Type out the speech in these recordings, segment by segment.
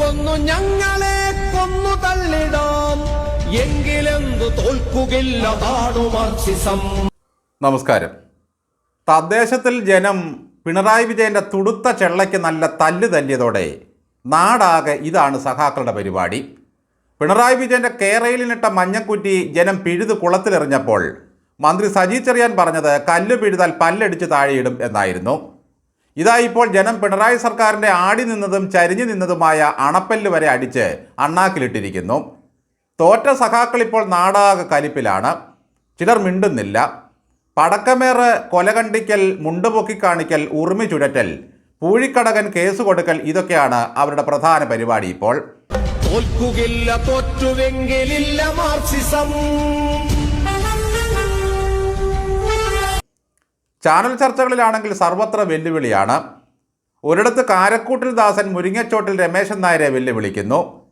കൊന്നു ഞങ്ങളെ കൊന്നു തള്ളിടാം. എങ്കിലെന്തു തോൽക്കുകില്ല നമസ്കാരം. തദ്ദേശത്തിൽ ജനം പിണറായി വിജയന്റെ തുടുത്ത ചെള്ളയ്ക്ക് നല്ല തല്ല് തല്ലിയതോടെ നാടാകെ ഇതാണ് സഹാക്കളുടെ പരിപാടി. പിണറായി വിജയന്റെ കേരയിലിനിട്ട മഞ്ഞക്കുറ്റി ജനം പിഴുത് കുളത്തിലെറിഞ്ഞപ്പോൾ മന്ത്രി സജി ചെറിയാൻ പറഞ്ഞത് കല്ല് പിഴുതാൽ പല്ലടിച്ച് താഴെയിടും എന്നായിരുന്നു. ഇതാ ഇപ്പോൾ ജനം പിണറായി സർക്കാരിന്റെ ആടി നിന്നതും ചരിഞ്ഞു നിന്നതുമായ അണപ്പല്ല് വരെ അടിച്ച് അണ്ണാക്കിലിട്ടിരിക്കുന്നു. തോറ്റ സഖാക്കൾ ഇപ്പോൾ നാടാകെ കലിപ്പിലാണ്. ചിലർ മിണ്ടുന്നില്ല. പടക്കമേറ് കൊലകണ്ടിക്കൽ മുണ്ടുപൊക്കി കാണിക്കൽ ഉറുമി ചുഴറ്റൽ പൂഴിക്കടകൻ കേസ് കൊടുക്കൽ ഇതൊക്കെയാണ് അവരുടെ പ്രധാന പരിപാടി ഇപ്പോൾ. തോറ്റുവെങ്കിലില്ല മാർക്സിസം ചാനൽ ചർച്ചകളിലാണെങ്കിൽ സർവത്ര വെല്ലുവിളിയാണ്. ഒരിടത്ത് കാരക്കൂട്ടിൽ ദാസൻ മുരിങ്ങച്ചോട്ടിൽ രമേശൻ നായരെ വെല്ലുവിളിക്കുന്നു.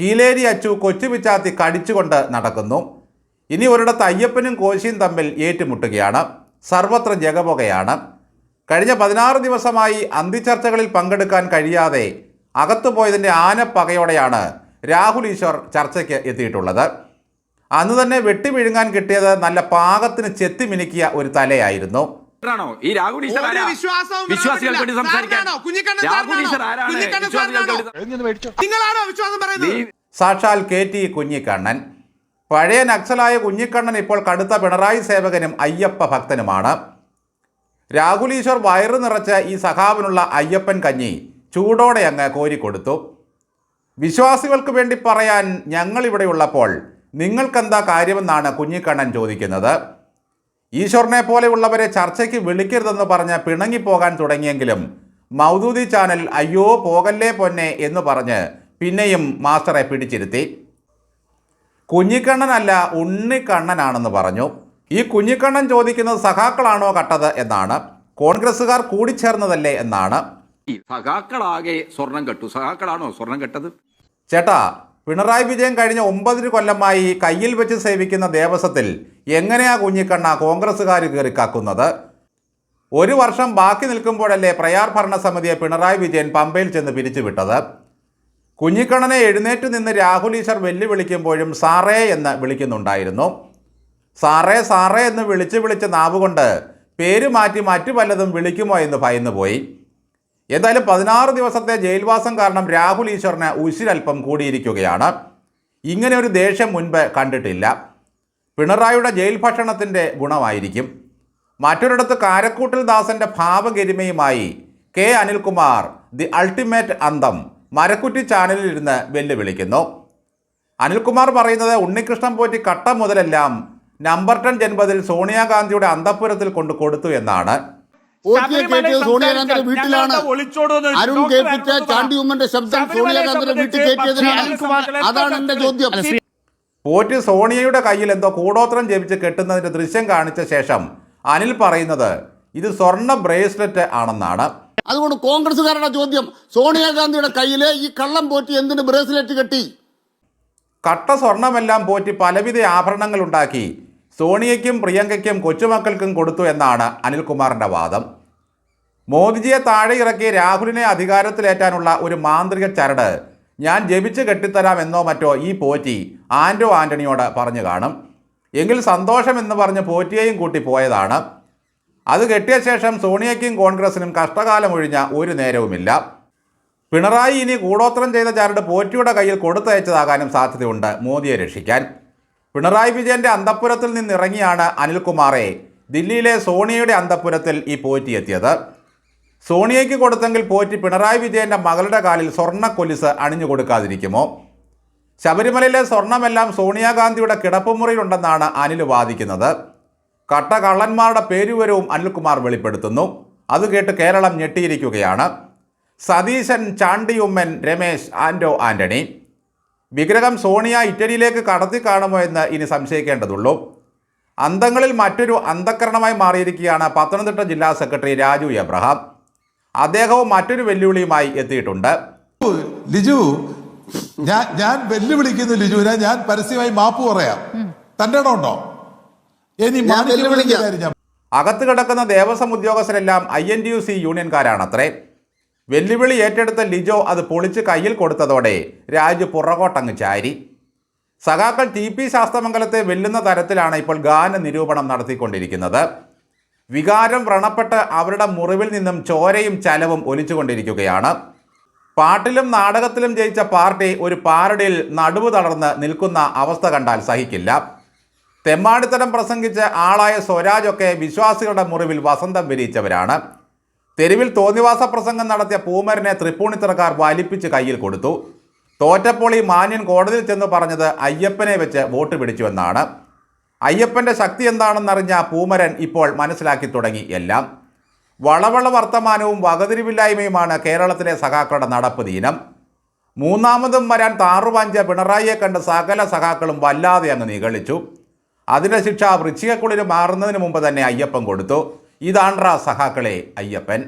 കീലേരി അച്ചു കൊച്ചുപിച്ചാത്തി കടിച്ചുകൊണ്ട് നടക്കുന്നു. ഇനി ഒരിടത്ത് അയ്യപ്പനും കോശിയും തമ്മിൽ ഏറ്റുമുട്ടുകയാണ്. സർവത്ര ജഗപുകയാണ് കഴിഞ്ഞ പതിനാറ് ദിവസമായി അന്തിചർച്ചകളിൽ പങ്കെടുക്കാൻ കഴിയാതെ അകത്തുപോയതിന്റെ ആനപ്പകയോടെയാണ് രാഹുൽ ഈശ്വർ ചർച്ചയ്ക്ക് എത്തിയിട്ടുള്ളത്. അന്ന് തന്നെ വെട്ടിവിഴുങ്ങാൻ കിട്ടിയത് നല്ല പാകത്തിന് ചെത്തി മിനുക്കിയ ഒരു തലയായിരുന്നു. ആണോ? ഈ രാഹുൽ ഈശ്വർ വിശ്വാസികൾക്ക് വേണ്ടി? സംസാരിക്കാൻ. രാഹുൽ? ഈശ്വർ ആരാണ്? നിങ്ങളാണോ വിശ്വാസം പറയുന്നത്? സാക്ഷാൽ കെ ടി കുഞ്ഞിക്കണ്ണൻ. പഴയ നക്സലായ കുഞ്ഞിക്കണ്ണൻ ഇപ്പോൾ കടുത്ത പിണറായി സേവകനും അയ്യപ്പ ഭക്തനുമാണ്. രാഹുൽ ഈശ്വർ വയറു നിറച്ച ഈ സഖാവിനുള്ള അയ്യപ്പൻ കഞ്ഞി ചൂടോടെ അങ്ങ് കോരിക്കൊടുത്തു വിശ്വാസികൾക്ക് വേണ്ടി പറയാൻ ഞങ്ങളിവിടെയുള്ളപ്പോൾ നിങ്ങൾക്കെന്താ കാര്യമെന്നാണ് കുഞ്ഞിക്കണ്ണൻ ചോദിക്കുന്നത്. ഈശ്വരനെ പോലെയുള്ളവരെ ചർച്ചയ്ക്ക് വിളിക്കരുതെന്ന് പറഞ്ഞ് പിണങ്ങിപ്പോകാൻ തുടങ്ങിയെങ്കിലും മൗദൂദി ചാനൽ അയ്യോ പോകല്ലേ പൊന്നെ എന്ന് പറഞ്ഞ് പിന്നെയും മാസ്റ്ററെ പിടിച്ചിരുത്തി. കുഞ്ഞിക്കണ്ണനല്ല ഉണ്ണിക്കണ്ണനാണെന്ന് പറഞ്ഞു. ഈ കുഞ്ഞിക്കണ്ണൻ ചോദിക്കുന്നത് സഖാക്കളാണോ കട്ടത് എന്നാണ്. കോൺഗ്രസ്സുകാർ കൂടിച്ചേർന്നതല്ലേ എന്നാണ്. സഖാക്കളാകെ സ്വർണം കെട്ടു. സഖാക്കളാണോ സ്വർണം കെട്ടത്? ചേട്ടാ പിണറായി വിജയൻ കഴിഞ്ഞ ഒമ്പതിന് കൊല്ലമായി കയ്യിൽ വെച്ച് സേവിക്കുന്ന ദേവസ്വത്തിൽ എങ്ങനെയാ കുഞ്ഞിക്കണ്ണ കോൺഗ്രസ്സുകാർ കയറി കാക്കുന്നത്? ഒരു വർഷം ബാക്കി നിൽക്കുമ്പോഴല്ലേ പ്രയാർ ഭരണസമിതിയെ പിണറായി വിജയൻ പമ്പയിൽ ചെന്ന് പിരിച്ചുവിട്ടത്? കുഞ്ഞിക്കണ്ണനെ എഴുന്നേറ്റ് നിന്ന് രാഹുൽ ഈശ്വർ വെല്ലുവിളിക്കുമ്പോഴും സാറേ എന്ന് വിളിക്കുന്നുണ്ടായിരുന്നു. സാറേ സാറേ എന്ന് വിളിച്ച് വിളിച്ച് നാവുകൊണ്ട് പേര് മാറ്റി മറ്റു വല്ലതും വിളിക്കുമോ എന്ന് ഭയന്നു പോയി എന്തായാലും പതിനാറ് ദിവസത്തെ ജയിൽവാസം കാരണം രാഹുൽ ഈശ്വറിന് ഉശിരൽപ്പം കൂടിയിരിക്കുകയാണ്. ഇങ്ങനെ ഒരു ദേഷ്യം മുൻപ് കണ്ടിട്ടില്ല. പിണറായിയുടെ ജയിൽ ഭക്ഷണത്തിന്റെ ഗുണമായിരിക്കും. മറ്റൊരിടത്ത് കാരക്കൂട്ടിൽ ദാസന്റെ ഭാവഗരിമയുമായി കെ അനിൽകുമാർ ദി അൾട്ടിമേറ്റ് അന്തം മരക്കുറ്റി ചാനലിൽ ഇരുന്ന് വെല്ലുവിളിക്കുന്നു. അനിൽകുമാർ പറയുന്നത് ഉണ്ണികൃഷ്ണൻ പോറ്റി കട്ട മുതലെല്ലാം നമ്പർ ടെൻ ജൻപതിൽ സോണിയാഗാന്ധിയുടെ അന്തപുരത്തിൽ കൊണ്ടു കൊടുത്തു എന്നാണ്. സോണിയാഗാന്ധിയുടെ വീട്ടിലാണ് അരുൺ കേൾപ്പിച്ച ചാണ്ടി ഉമ്മന്റെ ശബ്ദം സോണിയാഗാന്ധിയുടെ വീട്ടിൽ കയറ്റിയതിനാണ് അതാണ് എന്റെ ചോദ്യം. പോറ്റി സോണിയയുടെ കയ്യിൽ എന്തോ കൂടോത്രം ജപിച്ച് കെട്ടുന്നതിന്റെ ദൃശ്യം കാണിച്ച ശേഷം അനിൽ പറയുന്നത് ഇത് സ്വർണ ബ്രേസ്ലെറ്റ് ആണെന്നാണ്. അതുകൊണ്ട് കോൺഗ്രസുകാരുടെ ചോദ്യം സോണിയാഗാന്ധിയുടെ കയ്യിൽ ഈ കള്ളം പോറ്റി എന്തിന് ബ്രേസ്ലെറ്റ് കെട്ടി? കട്ട സ്വർണമെല്ലാം പോറ്റി പലവിധ ആഭരണങ്ങൾ ഉണ്ടാക്കി. സോണിയയ്ക്കും പ്രിയങ്കയ്ക്കും കൊച്ചുമക്കൾക്കും കൊടുത്തു എന്നാണ് അനിൽകുമാറിന്റെ വാദം. മോദിജിയെ താഴെ ഇറക്കി രാഹുലിനെ അധികാരത്തിലേറ്റാനുള്ള ഒരു മാന്ത്രിക ചരട് ഞാൻ ജപിച്ച് കെട്ടിത്തരാം എന്നോ മറ്റോ ഈ പോറ്റി ആൻഡോ ആന്റണിയോട് പറഞ്ഞു കാണും. എങ്കിൽ സന്തോഷം എന്ന് പറഞ്ഞ് പോറ്റിയെയും കൂട്ടി പോയതാണ്. അത് കെട്ടിയ ശേഷം സോണിയയ്ക്കും കോൺഗ്രസിനും കഷ്ടകാലം ഒഴിഞ്ഞ ഒരു നേരവുമില്ല. പിണറായി ഇനി കൂടോത്രം ചെയ്ത ചരട് പോറ്റിയുടെ കയ്യിൽ കൊടുത്തയച്ചതാകാനും സാധ്യതയുണ്ട് മോദിയെ രക്ഷിക്കാൻ. പിണറായി വിജയന്റെ അന്തപ്പുരത്തിൽ നിന്നിറങ്ങിയാണ് അനിൽകുമാറെ. ദില്ലിയിലെ സോണിയയുടെ അന്തപ്പുരത്തിൽ ഈ പോറ്റി എത്തിയത്. സോണിയയ്ക്ക് കൊടുത്തെങ്കിൽ പോറ്റി പിണറായി വിജയന്റെ മകളുടെ കാലിൽ സ്വർണ കൊലിസ് അണിഞ്ഞു കൊടുക്കാതിരിക്കുമോ? ശബരിമലയിലെ സ്വർണമെല്ലാം സോണിയാഗാന്ധിയുടെ കിടപ്പുമുറിയിലുണ്ടെന്നാണ് അനിൽ വാദിക്കുന്നത്. കട്ട കള്ളന്മാരുടെ പേരുവരവും അനിൽകുമാർ വെളിപ്പെടുത്തുന്നു. അത് കേട്ട് കേരളം ഞെട്ടിയിരിക്കുകയാണ്. സതീശൻ ചാണ്ടിയുമ്മൻ രമേശ് ആൻഡോ ആന്റണി. വിഗ്രഹം സോണിയ ഇറ്റലിയിലേക്ക് കടത്തി കാണുമോ എന്ന് ഇനി സംശയിക്കേണ്ടതുള്ളൂ. അന്തങ്ങളിൽ മറ്റൊരു അന്ധക്കരണമായി മാറിയിരിക്കുകയാണ് പത്തനംതിട്ട ജില്ലാ സെക്രട്ടറി രാജു എബ്രഹാം. അദ്ദേഹവും മറ്റൊരു വെല്ലുവിളിയുമായി എത്തിയിട്ടുണ്ട്. ലിജു ഞാൻ ഞാൻ വെല്ലുവിളിക്കുന്നു ലിജുവിനെ ഞാൻ പരസ്യമായി മാപ്പ് പറയാം. തന്റെ ഉണ്ടോ? ഇനി. അകത്ത് കിടക്കുന്ന Devaswom ഉദ്യോഗസ്ഥരെല്ലാം I N T U C യൂണിയൻകാരാണത്രേ. വെല്ലുവിളി ഏറ്റെടുത്ത ലിജോ അത് പൊളിച്ച് കയ്യിൽ കൊടുത്തതോടെ രാജു പുറകോട്ടങ്ങ് ചാരി. സഖാക്കൾ ടി പി ശാസ്ത്രമംഗലത്തെ വെല്ലുന്ന തരത്തിലാണ് ഇപ്പോൾ ഗാന നിരൂപണം നടത്തിക്കൊണ്ടിരിക്കുന്നത്. വികാരം വ്രണപ്പെട്ട് അവരുടെ മുറിവിൽ നിന്നും ചോരയും ചലവും ഒലിച്ചുകൊണ്ടിരിക്കുകയാണ്. പാട്ടിലും നാടകത്തിലും ജയിച്ച പാർട്ടി ഒരു പാരഡിയിൽ നടുവ് തളർന്ന് നിൽക്കുന്ന അവസ്ഥ കണ്ടാൽ സഹിക്കില്ല. തെമ്മാടിത്തരം പ്രസംഗിച്ച് ആളായ സ്വരാജൊക്കെ വിശ്വാസികളുടെ മുറിവിൽ വസന്തം വിരിയിച്ചവരാണ്. തെരുവിൽ തോന്നിവാസ പ്രസംഗം നടത്തിയ പൂമരനെ തൃപ്പൂണിത്തറക്കാർ വലിപ്പിച്ച് കയ്യിൽ കൊടുത്തു. തോറ്റപ്പോൾ ഈ മാന്യൻ കോടതിയിൽ ചെന്ന് പറഞ്ഞത് അയ്യപ്പനെ വെച്ച് വോട്ട് പിടിച്ചുവെന്നാണ് അയ്യപ്പന്റെ ശക്തി എന്താണെന്നറിഞ്ഞ പൂമരൻ ഇപ്പോൾ മനസ്സിലാക്കി തുടങ്ങി എല്ലാം. വളവള വർത്തമാനവും വകതിരിവില്ലായ്മയുമാണ് കേരളത്തിലെ സഖാക്കളുടെ നടപ്പ് ദീനം. മൂന്നാമതും വരാൻ താറുവാഞ്ച പിണറായിയെ കണ്ട് സകല സഖാക്കളും വല്ലാതെ അങ്ങ് നിഗളിച്ചു. അതിന്റെ ശിക്ഷ വൃശ്ചികക്കുളിൽ മാറുന്നതിന് മുമ്പ് തന്നെ അയ്യപ്പൻ കൊടുത്തു. ഇതാണ്ട്രാ സഖാക്കളെ അയ്യപ്പൻ